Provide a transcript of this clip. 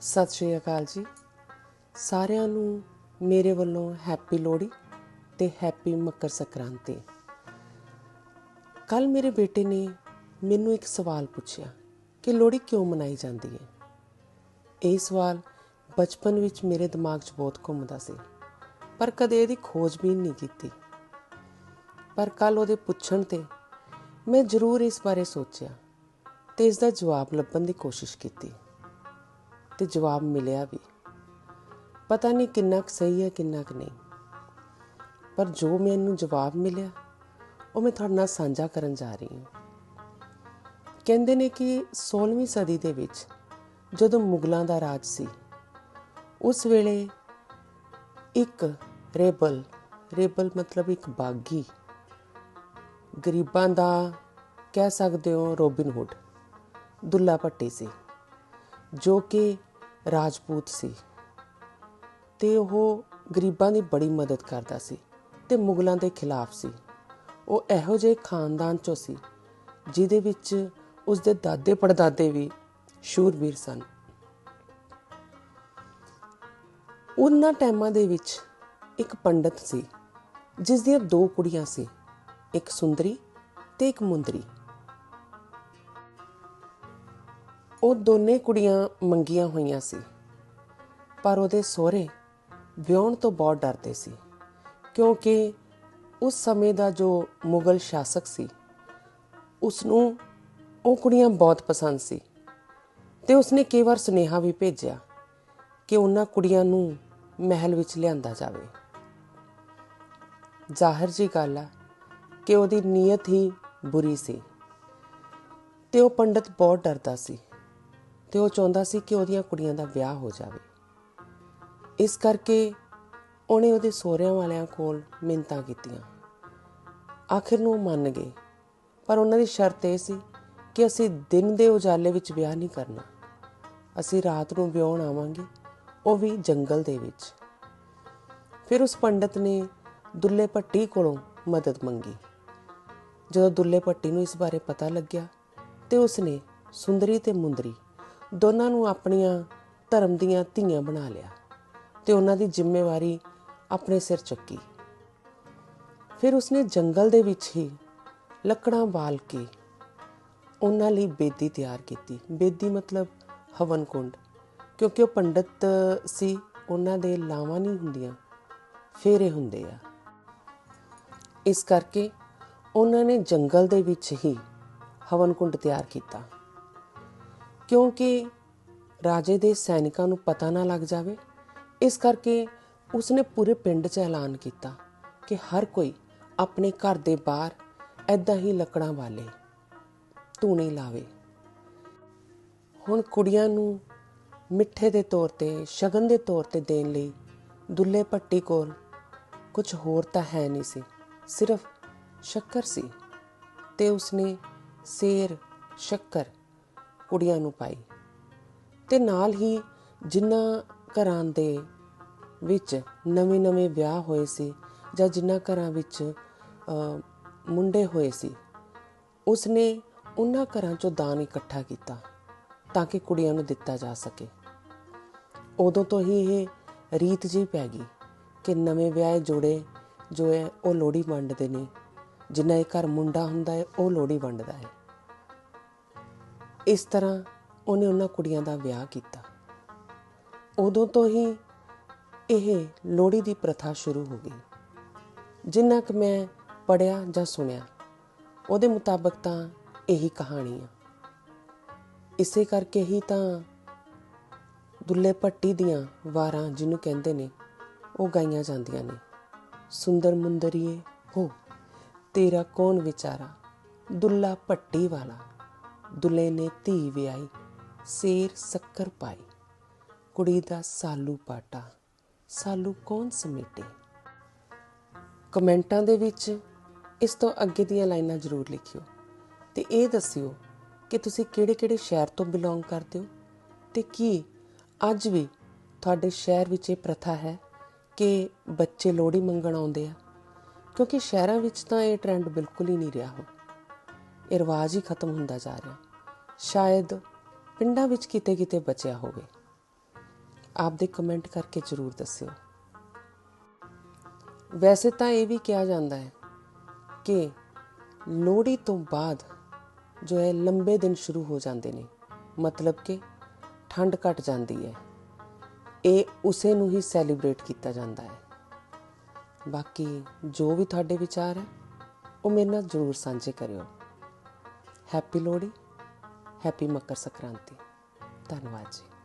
ਸਤਿ ਸ਼੍ਰੀ ਅਕਾਲ ਜੀ। ਸਾਰਿਆਂ ਨੂੰ ਮੇਰੇ ਵੱਲੋਂ ਹੈਪੀ ਲੋਹੜੀ ਤੇ ਹੈਪੀ ਮਕਰ ਸੰਕ੍ਰਾਂਤੀ। ਕੱਲ ਮੇਰੇ ਬੇਟੇ ਨੇ ਮੈਨੂੰ ਇੱਕ ਸਵਾਲ ਪੁੱਛਿਆ ਕਿ ਲੋਹੜੀ ਕਿਉਂ ਮਨਾਈ ਜਾਂਦੀ ਹੈ? ਇਹ ਸਵਾਲ ਬਚਪਨ ਵਿੱਚ ਮੇਰੇ ਦਿਮਾਗ 'ਚ ਬਹੁਤ ਘੁੰਮਦਾ ਸੀ, ਪਰ ਕਦੇ ਇਹਦੀ ਖੋਜ ਵੀ ਨਹੀਂ ਕੀਤੀ। ਪਰ ਕੱਲ ਉਹਦੇ ਪੁੱਛਣ ਤੇ ਮੈਂ ਜ਼ਰੂਰ ਇਸ ਬਾਰੇ ਸੋਚਿਆ ਤੇ ਇਸ ਦਾ ਜਵਾਬ ਲੱਭਣ ਦੀ ਕੋਸ਼ਿਸ਼ ਕੀਤੀ। ਤੇ ਜਵਾਬ ਮਿਲਿਆ ਵੀ। ਪਤਾ ਨਹੀਂ ਕਿੰਨਾ ਕੁ ਸਹੀ ਹੈ, ਕਿੰਨਾ ਕੁ ਨਹੀਂ। ਪਰ ਜੋ ਮੈਨੂੰ ਜਵਾਬ ਮਿਲਿਆ, ਉਹ ਮੈਂ ਤੁਹਾਡੇ ਨਾਲ ਸਾਂਝਾ ਕਰਨ ਜਾ ਰਹੀ ਹਾਂ। ਕਹਿੰਦੇ ਨੇ ਕਿ 16ਵੀਂ ਸਦੀ ਦੇ ਵਿੱਚ ਜਦੋਂ ਮੁਗਲਾਂ ਦਾ ਰਾਜ ਸੀ, ਉਸ ਵੇਲੇ ਇੱਕ ਰੇਬਲ ਰੇਬਲ ਮਤਲਬ ਇੱਕ ਬਾਗੀ, ਗਰੀਬਾਂ ਦਾ ਕਹਿ ਸਕਦੇ ਹੋ ਰੋਬਿਨ ਹੁੱਡ, ਦੁੱਲਾ ਭੱਟੀ ਸੀ, ਜੋ ਕਿ ਰਾਜਪੂਤ ਸੀ ਤੇ ਉਹ ਗਰੀਬਾਂ ਦੀ ਬੜੀ ਮਦਦ ਕਰਦਾ ਸੀ ਤੇ ਮੁਗਲਾਂ ਦੇ ਖਿਲਾਫ ਸੀ। ਉਹ ਇਹੋ ਜਿਹੇ ਖਾਨਦਾਨ ਚੋਂ ਸੀ ਜਿਹਦੇ ਵਿੱਚ ਉਸ ਦੇ ਦਾਦੇ ਪੜਦਾਦੇ ਵੀ ਸ਼ੂਰਵੀਰ ਸਨ। ਉਹਨਾਂ ਟਾਈਮਾਂ ਦੇ ਵਿੱਚ ਇੱਕ ਪੰਡਤ ਸੀ ਜਿਸ ਦੀਆਂ ਦੋ ਕੁੜੀਆਂ ਸੀ, ਇੱਕ ਸੁੰਦਰੀ ਤੇ ਇੱਕ ਮੁੰਦਰੀ। ਉਹ ਦੋਨੇ ਕੁੜੀਆਂ ਮੰਗੀਆਂ ਹੋਈਆਂ ਸੀ। ਪਰ ਉਹਦੇ ਸਹੁਰੇ ਵਿਆਹਣ ਤੋਂ ਬਹੁਤ ਡਰਦੇ ਸੀ। ਕਿਉਂਕਿ ਉਸ ਸਮੇਂ ਦਾ ਜੋ ਮੁਗਲ ਸ਼ਾਸਕ ਸੀ ਉਸ ਨੂੰ ਉਹ ਕੁੜੀਆਂ ਬਹੁਤ ਪਸੰਦ ਸੀ। ਤੇ ਉਸਨੇ ਕਈ ਵਾਰ ਸੁਨੇਹਾ ਵੀ ਭੇਜਿਆ ਕਿ ਉਹਨਾਂ ਕੁੜੀਆਂ ਨੂੰ ਮਹਿਲ ਵਿੱਚ ਲਿਆਂਦਾ ਜਾਵੇ। ਜ਼ਾਹਰ ਜੀ ਗੱਲ ਆ ਕਿ ਉਹਦੀ ਨੀਅਤ ਹੀ ਬੁਰੀ ਸੀ ਤੇ ਉਹ ਪੰਡਤ ਬਹੁਤ ਡਰਦਾ ਸੀ। ਤੇ ਉਹ ਚਾਹੁੰਦਾ ਸੀ ਕਿ ਉਹਦੀਆਂ ਕੁੜੀਆਂ ਦਾ ਵਿਆਹ ਹੋ ਜਾਵੇ। ਇਸ ਕਰਕੇ ਉਹਨੇ ਉਹਦੇ ਸਹੁਰਿਆਂ ਵਾਲਿਆਂ ਕੋਲ ਮਿੰਤਾਂ ਕੀਤੀਆਂ। ਆਖਿਰ ਨੂੰ ਉਹ ਮੰਨ ਗਏ। ਪਰ ਉਹਨਾਂ ਦੀ ਸ਼ਰਤ ਇਹ ਸੀ ਕਿ ਅਸੀਂ ਦਿਨ ਦੇ ਉਜਾਲੇ ਵਿੱਚ ਵਿਆਹ ਨਹੀਂ ਕਰਨਾ। ਅਸੀਂ ਰਾਤ ਨੂੰ ਵਿਆਹਣ ਆਵਾਂਗੇ, ਉਹ ਵੀ ਜੰਗਲ ਦੇ ਵਿੱਚ। ਫਿਰ ਉਸ ਪੰਡਤ ਨੇ ਦੁੱਲੇ ਭੱਟੀ ਕੋਲੋਂ ਮਦਦ ਮੰਗੀ। ਜਦੋਂ ਦੁੱਲੇ ਭੱਟੀ ਨੂੰ ਇਸ ਬਾਰੇ ਪਤਾ ਲੱਗਿਆ ਤੇ ਉਸਨੇ ਸੁੰਦਰੀ ਤੇ ਮੁੰਦਰੀ ਦੋਨਾਂ ਨੂੰ ਆਪਣੀਆਂ ਧਰਮ ਦੀਆਂ ਧੀਆਂ ਬਣਾ ਲਿਆ ਤੇ ਉਹਨਾਂ ਦੀ ਜ਼ਿੰਮੇਵਾਰੀ ਆਪਣੇ ਸਿਰ ਚੱਕੀ। ਫਿਰ ਉਸਨੇ ਜੰਗਲ ਦੇ ਵਿੱਚ ਹੀ ਲੱਕੜਾਂ ਬਾਲ ਕੇ ਉਹਨਾਂ ਲਈ ਬੇਦੀ ਤਿਆਰ ਕੀਤੀ। ਬੇਦੀ ਮਤਲਬ ਹਵਨ ਕੁੰਡ, ਕਿਉਂਕਿ ਉਹ ਪੰਡਤ ਸੀ, ਉਹਨਾਂ ਦੇ ਲਾਵਾਂ ਨਹੀਂ ਹੁੰਦੀਆਂ, ਫੇਰੇ ਹੁੰਦੇ ਆ। ਇਸ ਕਰਕੇ ਉਹਨਾਂ ਨੇ ਜੰਗਲ ਦੇ ਵਿੱਚ ਹੀ ਹਵਨ ਕੁੰਡ ਤਿਆਰ ਕੀਤਾ। ਕਿਉਂਕਿ ਰਾਜੇ ਦੇ ਸੈਨਿਕਾਂ ਨੂੰ ਪਤਾ ਨਾ ਲੱਗ ਜਾਵੇ, ਇਸ ਕਰਕੇ ਉਸਨੇ ਪੂਰੇ ਪਿੰਡ 'ਚ ਐਲਾਨ ਕੀਤਾ ਕਿ ਹਰ ਕੋਈ ਆਪਣੇ ਘਰ ਦੇ ਬਾਹਰ ਐਦਾਂ ਹੀ ਲੱਕੜਾਂ ਵਾਲੇ ਧੂਣੀ ਲਾਵੇ। ਹੁਣ ਕੁੜੀਆਂ ਨੂੰ ਮਿੱਠੇ ਦੇ ਤੌਰ ਤੇ, ਸ਼ਗਨ ਦੇ ਤੌਰ ਤੇ ਦੇਣ ਲਈ ਦੁੱਲੇ ਪੱਟੀ ਕੋਲ ਕੁਝ ਹੋਰ ਤਾਂ ਹੈ ਨਹੀਂ ਸੀ, ਸਿਰਫ ਸ਼ੱਕਰ ਸੀ ਤੇ ਉਸਨੇ ਸੇਰ, ਸ਼ੱਕਰ ਕੁੜੀਆਂ ਨੂੰ ਪਾਈ। ਤੇ ਨਾਲ ਹੀ ਜਿਨ੍ਹਾਂ ਘਰਾਂ ਦੇ ਵਿੱਚ ਨਵੇਂ-ਨਵੇਂ ਵਿਆਹ ਹੋਏ ਸੀ ਜਾਂ ਜਿਨ੍ਹਾਂ ਘਰਾਂ ਵਿੱਚ ਮੁੰਡੇ ਹੋਏ ਸੀ, ਉਸਨੇ ਉਹਨਾਂ ਘਰਾਂ ਚੋਂ ਦਾਨ ਇਕੱਠਾ ਕੀਤਾ ਤਾਂ ਕਿ ਕੁੜੀਆਂ ਨੂੰ ਦਿੱਤਾ ਜਾ ਸਕੇ। ਉਦੋਂ ਤੋਂ ਹੀ ਇਹ ਰੀਤ ਜੀ ਪੈ ਗਈ ਕਿ ਨਵੇਂ ਵਿਆਹੇ ਜੋੜੇ ਜੋ ਹੈ ਉਹ ਲੋੜੀ ਵੰਡਦੇ ਨੇ, ਜਿੰਨਾ ਇਹ ਘਰ ਮੁੰਡਾ ਹੁੰਦਾ ਹੈ, ਉਹ ਲੋੜੀ ਵੰਡਦਾ ਹੈ। ਇਸ ਤਰ੍ਹਾਂ ਉਹਨੇ ਉਹਨਾਂ ਕੁੜੀਆਂ ਦਾ ਵਿਆਹ ਕੀਤਾ। ਉਦੋਂ ਤੋਂ ਹੀ ਇਹ ਲੋੜੀ ਦੀ ਪ੍ਰਥਾ ਸ਼ੁਰੂ ਹੋ ਗਈ। ਜਿੰਨਾ ਕਿ ਮੈਂ ਪੜਿਆ ਜਾਂ ਸੁਣਿਆ, ਉਹਦੇ ਮੁਤਾਬਕ ਤਾਂ ਇਹੀ ਕਹਾਣੀ ਆ। ਇਸੇ ਕਰਕੇ ਹੀ ਤਾਂ ਦੁੱਲੇ ਭੱਟੀ ਦੀਆਂ ਵਾਰਾਂ ਜਿਹਨੂੰ ਕਹਿੰਦੇ ਨੇ, ਉਹ ਗਾਈਆਂ ਜਾਂਦੀਆਂ ਨੇ। ਸੁੰਦਰ ਮੁੰਦਰੀਏ ਹੋ, ਤੇਰਾ ਕੌਣ ਵਿਚਾਰਾ? ਦੁੱਲਾ ਭੱਟੀ ਵਾਲਾ। ਦੁੱਲੇ ਨੇ ਧੀ ਵਿਆਹੀ, ਸੇਰ ਸ਼ੱਕਰ ਪਾਈ। ਕੁੜੀ ਦਾ ਸਾਲੂ ਪਾਟਾ, ਸਾਲੂ ਕੌਣ ਸਮੇਟੇ? ਕਮੈਂਟਾਂ ਦੇ ਵਿੱਚ ਇਸ ਤੋਂ ਅੱਗੇ ਦੀਆਂ ਲਾਈਨਾਂ ਜ਼ਰੂਰ ਲਿਖਿਓ ਤੇ ਇਹ ਦੱਸਿਓ ਕਿ ਤੁਸੀਂ ਕਿਹੜੇ-ਕਿਹੜੇ ਸ਼ਹਿਰ ਤੋਂ ਬਿਲੋਂਗ ਕਰਦੇ ਹੋ ਤੇ ਕੀ ਅੱਜ ਵੀ ਤੁਹਾਡੇ ਸ਼ਹਿਰ ਵਿੱਚ ਇਹ ਪ੍ਰਥਾ ਹੈ ਕਿ ਬੱਚੇ ਲੋਹੜੀ ਮੰਗਣ ਆਉਂਦੇ ਆ? ਕਿਉਂਕਿ ਸ਼ਹਿਰਾਂ ਵਿੱਚ ਤਾਂ ਇਹ ਟ੍ਰੈਂਡ ਬਿਲਕੁਲ ਹੀ ਨਹੀਂ ਰਿਹਾ ਹੁਣ ਇਹ ਰਿਵਾਜ ਹੀ ਖਤਮ ਹੁੰਦਾ ਜਾ ਰਿਹਾ। ਸ਼ਾਇਦ ਪਿੰਡਾਂ ਵਿੱਚ ਕਿਤੇ-ਕਿਤੇ ਬਚਿਆ ਹੋਵੇ। ਆਪਦੇ ਕਮੈਂਟ ਕਰਕੇ ਜ਼ਰੂਰ ਦੱਸਿਓ। ਵੈਸੇ ਤਾਂ ਇਹ ਵੀ ਕਿਹਾ ਜਾਂਦਾ ਹੈ ਕਿ ਲੋਹੜੀ ਤੋਂ ਬਾਅਦ ਜੋ ਹੈ ਲੰਬੇ ਦਿਨ ਸ਼ੁਰੂ ਹੋ ਜਾਂਦੇ ਨੇ। ਮਤਲਬ ਕਿ ਠੰਡ ਘਟ ਜਾਂਦੀ ਹੈ। ਇਹ ਉਸੇ ਨੂੰ ਹੀ ਸੈਲੀਬ੍ਰੇਟ ਕੀਤਾ ਜਾਂਦਾ ਹੈ। ਬਾਕੀ ਜੋ ਵੀ ਤੁਹਾਡੇ ਵਿਚਾਰ ਹੈ, ਉਹ ਮੇਰੇ ਨਾਲ ਜ਼ਰੂਰ ਸਾਂਝੇ ਕਰਿਓ। Happy Lohri happy Makar Sankranti. ਧੰਨਵਾਦ ਜੀ।